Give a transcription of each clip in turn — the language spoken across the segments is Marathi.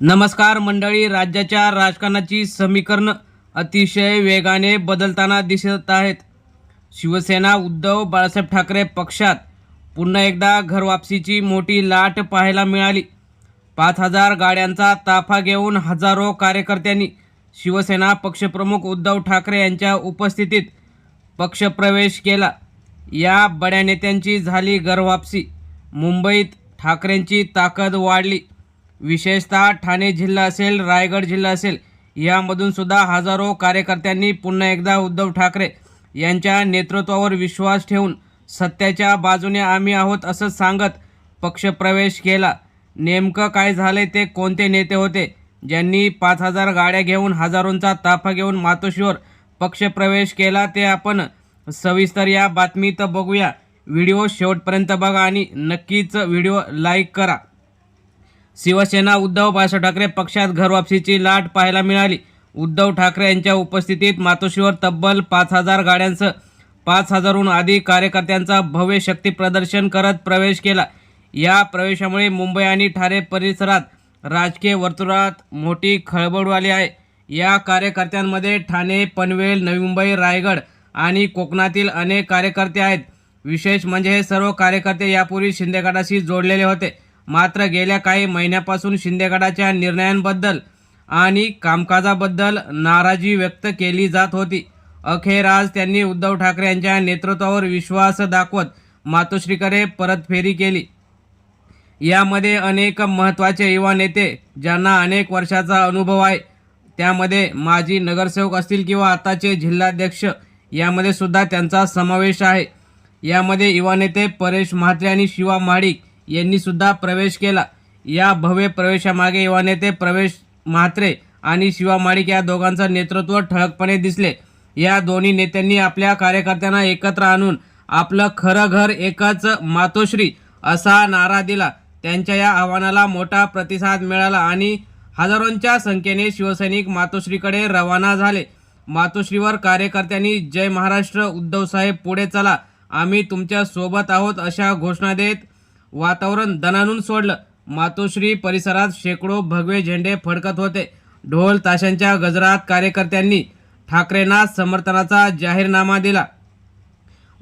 नमस्कार मंडळी राज्याच्या राजकारणाची समीकरण अतिशय वेगाने बदलताना दिसत आहेत. शिवसेना उद्धव बाळासाहेब ठाकरे पक्षात पुन्हा एकदा घरवापसीची मोठी लाट पाहायला मिळाली. पाच हजार गाड्यांचा ताफा घेऊन हजारो कार्यकर्त्यांनी शिवसेना पक्षप्रमुख उद्धव ठाकरे यांच्या उपस्थितीत पक्षप्रवेश केला. या बड्या नेत्यांची झाली घरवापसी मुंबईत ठाकरेंची ताकद वाढली. विशेषतः ठाणे जिल्हा असेल रायगड जिल्हा असेल यामधून सुद्धा हजारो कार्यकर्त्यांनी पुन्हा एकदा उद्धव ठाकरे यांच्या नेतृत्वावर विश्वास ठेवून सत्याच्या बाजूने आम्ही आहोत असं सांगत पक्षप्रवेश केला. नेमकं काय झालं ते कोणते नेते होते? ज्यांनी पाच हजार गाड्या घेऊन हजारोंचा ताफा घेऊन मातोश्रीवर पक्षप्रवेश केला ते आपण सविस्तर या बातमीत बघूया. व्हिडिओ शेवटपर्यंत बघा आणि नक्कीच व्हिडिओ लाईक करा. शिवसेना उद्धव बाळासाहेब ठाकरे पक्षात घरवापसीची लाट पाहायला मिळाली. उद्धव ठाकरे यांच्या उपस्थितीत मातोश्रीवर तब्बल पाच हजार गाड्यांसह पाच हजारहून अधिक कार्यकर्त्यांचा भव्य शक्ती प्रदर्शन करत प्रवेश केला. या प्रवेशामुळे मुंबई आणि ठाणे परिसरात राजकीय वर्तुळात मोठी खळबळ आली आहे. या कार्यकर्त्यांमध्ये ठाणे पनवेल नवी मुंबई रायगड आणि कोकणातील अनेक कार्यकर्ते आहेत. विशेष म्हणजे हे सर्व कार्यकर्ते यापूर्वी शिंदे गटाशी जोडलेले होते. मात्र गेल्या काही महिन्यापासून शिंदेगडाच्या निर्णयांबद्दल आणि कामकाजाबद्दल नाराजी व्यक्त केली जात होती. अखेर आज त्यांनी उद्धव ठाकरे यांच्या नेतृत्वावर विश्वास दाखवत मातोश्रीकडे परतफेरी केली. यामध्ये अनेक महत्त्वाचे युवा नेते ज्यांना अनेक वर्षाचा अनुभव आहे त्यामध्ये माजी नगरसेवक असतील किंवा आताचे जिल्हाध्यक्ष यामध्ये सुद्धा त्यांचा समावेश आहे. यामध्ये युवा नेते परेश म्हात्रे आणि शिवा महाडिक यांनी सुद्धा प्रवेश केला. या भव्य प्रवेशामागे युवा नेते प्रवेश म्हात्रे आणि शिवा माळिक या दोघांचं नेतृत्व ठळकपणे दिसले. या दोन्ही नेत्यांनी आपल्या कार्यकर्त्यांना एकत्र आणून आपलं खरं घर एकच मातोश्री असा नारा दिला. त्यांच्या या आव्हानाला मोठा प्रतिसाद मिळाला आणि हजारोंच्या संख्येने शिवसैनिक मातोश्रीकडे रवाना झाले. मातोश्रीवर कार्यकर्त्यांनी जय महाराष्ट्र उद्धवसाहेब पुढे चला. आम्ही तुमच्यासोबत आहोत अशा घोषणा देत वातावरण दणानून सोडलं. मातोश्री परिसरात शेकडो भगवे झेंडे फडकत होते. ढोल ताशांच्या गजरात कार्यकर्त्यांनी ठाकरेंना समर्थनाचा जाहीरनामा दिला.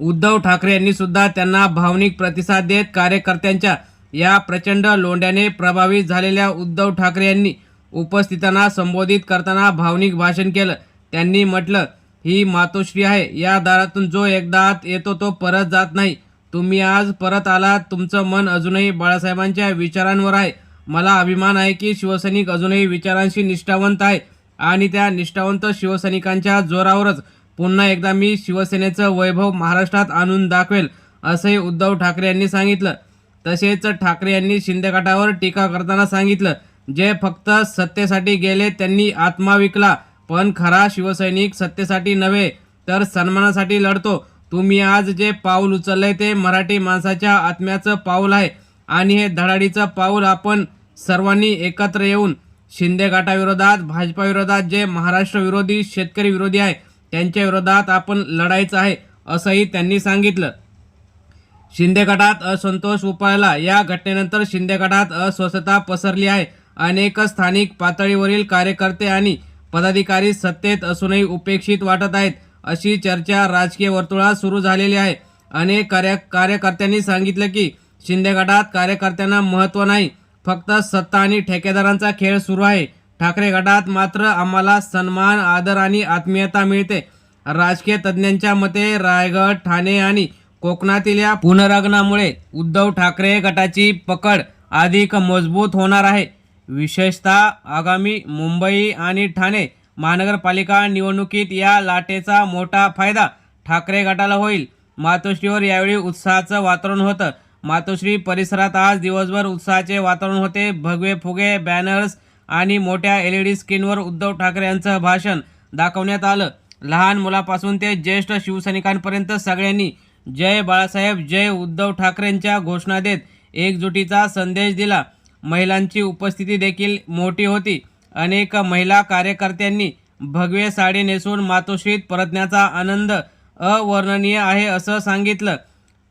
उद्धव ठाकरे यांनी सुद्धा त्यांना भावनिक प्रतिसाद देत कार्यकर्त्यांच्या या प्रचंड लोंढ्याने प्रभावित झालेल्या उद्धव ठाकरे यांनी उपस्थितांना संबोधित करताना भावनिक भाषण केलं. त्यांनी म्हटलं ही मातोश्री आहे. या दारातून जो एकदा आत येतो तो परत जात नाही. तुम्ही आज परत आलात. तुमचं मन अजूनही बाळासाहेबांच्या विचारांवर आहे. मला अभिमान आहे की शिवसैनिक अजूनही विचारांशी निष्ठावंत आहे. आणि त्या निष्ठावंत शिवसैनिकांच्या जोरावरच पुन्हा एकदा मी शिवसेनेचं वैभव महाराष्ट्रात आणून दाखवेल असंही उद्धव ठाकरे यांनी सांगितलं. तसेच ठाकरे यांनी शिंदे गटावर टीका करताना सांगितलं जे फक्त सत्तेसाठी गेले त्यांनी आत्मा विकला पण खरा शिवसैनिक सत्तेसाठी नव्हे तर सन्मानासाठी लढतो. तुम्ही आज जे पाऊल उचललंय ते मराठी माणसाच्या आत्म्याचं पाऊल आहे. आणि हे धडाडीचं पाऊल आपण सर्वांनी एकत्र येऊन शिंदे गटाविरोधात भाजपाविरोधात जे महाराष्ट्र विरोधी शेतकरी विरोधी आहे त्यांच्या विरोधात आपण लढायचं आहे असंही त्यांनी सांगितलं. शिंदे गटात असंतोष उपायला या घटनेनंतर शिंदे गटात अस्वस्थता पसरली आहे. अनेक स्थानिक पातळीवरील कार्यकर्ते आणि पदाधिकारी सत्तेत असूनही उपेक्षित वाटत आहेत. अशी चर्चा राजकीय वर्तुळात सुरू झालेली आहे. अनेक कार्य कार्यकर्त्यांनी सांगितलं की शिंदे गटात कार्यकर्त्यांना महत्त्व नाही. फक्त सत्ता आणि ठेकेदारांचा खेळ सुरू आहे. ठाकरे गटात मात्र आम्हाला सन्मान आदर आणि आत्मीयता मिळते. राजकीय तज्ज्ञांच्या मते रायगड ठाणे आणि कोकणातील या पुनरागमनामुळे उद्धव ठाकरे गटाची पकड अधिक मजबूत होणार आहे. विशेषतः आगामी मुंबई आणि ठाणे महानगरपालिका निवडणुकीत या लाटेचा मोठा फायदा ठाकरे गटाला होईल. मातोश्रीवर यावेळी उत्साहाचं वातावरण होतं. मातोश्री परिसरात आज दिवसभर उत्साहाचे वातावरण होते. भगवे फुगे बॅनर्स आणि मोठ्या एल ई डी स्क्रीनवर उद्धव ठाकरे यांचं भाषण दाखवण्यात आलं. लहान मुलापासून ते ज्येष्ठ शिवसैनिकांपर्यंत सगळ्यांनी जय बाळासाहेब जय उद्धव ठाकरेंच्या घोषणा देत एकजुटीचा संदेश दिला. महिलांची उपस्थिती देखील मोठी होती. अनेक महिला कार्यकर्त्यांनी भगवे साडी नेसून मातोश्रीत परतण्याचा आनंद अवर्णनीय आहे असं सांगितलं.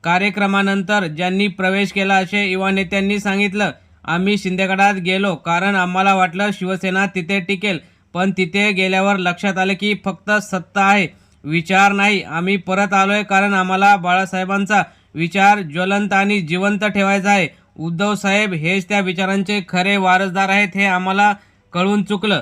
कार्यक्रमानंतर ज्यांनी प्रवेश केला असे युवा नेत्यांनी सांगितलं आम्ही शिंदेगडात गेलो कारण आम्हाला वाटलं शिवसेना तिथे टिकेल पण तिथे गेल्यावर लक्षात आलं की फक्त सत्ता आहे. विचार नाही. आम्ही परत आलोय कारण आम्हाला बाळासाहेबांचा विचार ज्वलंत आणि जिवंत ठेवायचा आहे. उद्धव साहेब हेच त्या विचारांचे खरे वारसदार आहेत हे आम्हाला कळून चुकलं.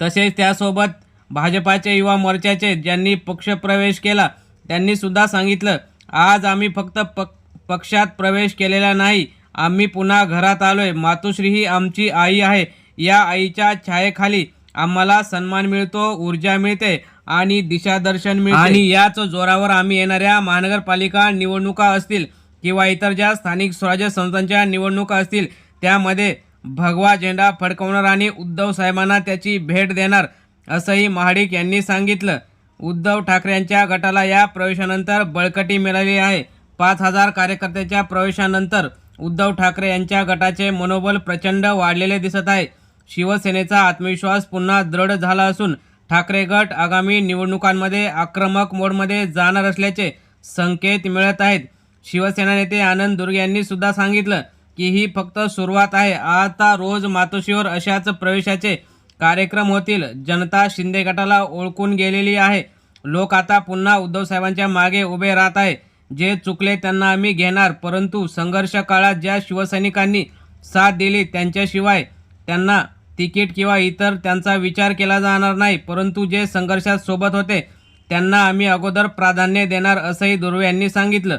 तसेच त्यासोबत भाजपाचे युवा मोर्चाचे ज्यांनी पक्षप्रवेश केला त्यांनी सुद्धा सांगितलं आज आम्ही फक्त पक पक्षात प्रवेश केलेला नाही आम्ही पुन्हा घरात आलोय. मातोश्री ही आमची आई आहे. या आईच्या छायेखाली आम्हाला सन्मान मिळतो ऊर्जा मिळते आणि दिशादर्शन मिळते. आणि याच जोरावर आम्ही येणाऱ्या महानगरपालिका निवडणुका असतील किंवा इतर ज्या स्थानिक स्वराज्य संस्थांच्या निवडणुका असतील त्यामध्ये भगवा झेंडा फडकवणार आणि उद्धव साहेबांना त्याची भेट देणार असंही महाडिक यांनी सांगितलं. उद्धव ठाकरे यांच्या गटाला या प्रवेशानंतर बळकटी मिळाली आहे. पाच हजार कार्यकर्त्याच्या प्रवेशानंतर उद्धव ठाकरे यांच्या गटाचे मनोबल प्रचंड वाढलेले दिसत आहे. शिवसेनेचा आत्मविश्वास पुन्हा दृढ झाला असून ठाकरे गट आगामी निवडणुकांमध्ये आक्रमक मोडमध्ये जाणार असल्याचे संकेत मिळत आहेत. शिवसेना नेते आनंद दुर्गे यांनी सुद्धा सांगितलं. की ही फक्त सुरुवात आहे. आता रोज मातोश्रीवर अशाच प्रवेशाचे कार्यक्रम होतील. जनता शिंदे गटाला ओळखून गेलेली आहे. लोक आता पुन्हा उद्धवसाहेबांच्या मागे उभे राहत आहे. जे चुकले त्यांना आम्ही घेणार. परंतु संघर्ष काळात ज्या शिवसैनिकांनी साथ दिली त्यांच्याशिवाय त्यांना तिकीट किंवा इतर त्यांचा विचार केला जाणार नाही. परंतु जे संघर्षात सोबत होते त्यांना आम्ही अगोदर प्राधान्य देणार असंही दुर्वे यांनी सांगितलं.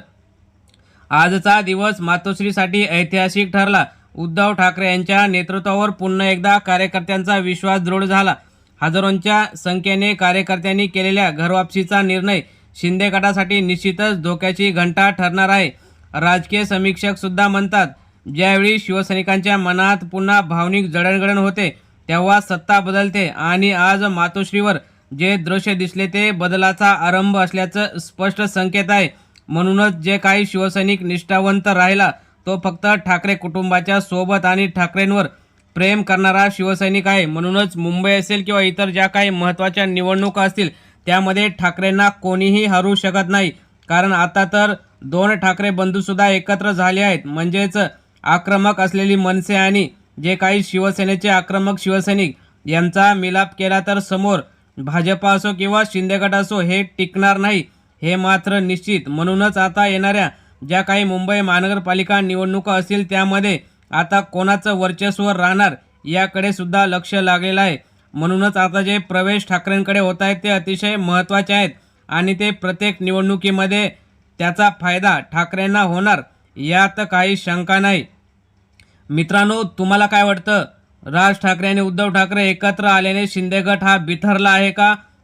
आजचा दिवस मातोश्रीसाठी ऐतिहासिक ठरला. उद्धव ठाकरे यांच्या नेतृत्वावर पुन्हा एकदा कार्यकर्त्यांचा विश्वास दृढ झाला. हजारोंच्या संख्येने कार्यकर्त्यांनी केलेल्या घरवापसीचा निर्णय शिंदे गटासाठी निश्चितच धोक्याची घंटा ठरणार आहे. राजकीय समीक्षक सुद्धा म्हणतात ज्यावेळी शिवसैनिकांच्या मनात पुन्हा भावनिक जडणघडण होते तेव्हा सत्ता बदलते आणि आज मातोश्रीवर जे दृश्य दिसले ते बदलाचा आरंभ असल्याचं स्पष्ट संकेत आहे. म्हणूनच जे काही शिवसैनिक निष्ठावंत राहिला तो फक्त ठाकरे कुटुंबाच्या सोबत आणि ठाकरेंवर प्रेम करणारा शिवसैनिक आहे. म्हणूनच मुंबई असेल किंवा इतर ज्या काही महत्त्वाच्या निवडणुका असतील त्यामध्ये ठाकरेंना कोणीही हरू शकत नाही. कारण आता तर दोन ठाकरे बंधूसुद्धा एकत्र झाले आहेत. म्हणजेच आक्रमक असलेली मनसे आणि जे काही शिवसेनेचे आक्रमक शिवसैनिक यांचा मिलाप केला तर समोर भाजपा असो किंवा शिंदेगट असो हे टिकणार नाही. हे मात्र निश्चित. म्हणूनच आता येणाऱ्या ज्या काही मुंबई महानगरपालिका निवडणुका असतील त्यामध्ये आता कोणाचं वर्चस्व राहणार याकडे सुद्धा लक्ष लागलेलं आहे. म्हणूनच आता जे प्रवेश ठाकरेंकडे होत आहेत ते अतिशय महत्त्वाचे आहेत आणि ते प्रत्येक निवडणुकीमध्ये त्याचा फायदा ठाकरेंना होणार यात काही शंका नाही. मित्रांनो तुम्हाला काय वाटतं? राज ठाकरे आणि उद्धव ठाकरे एकत्र आल्याने शिंदेगट हा बिथरला आहे का?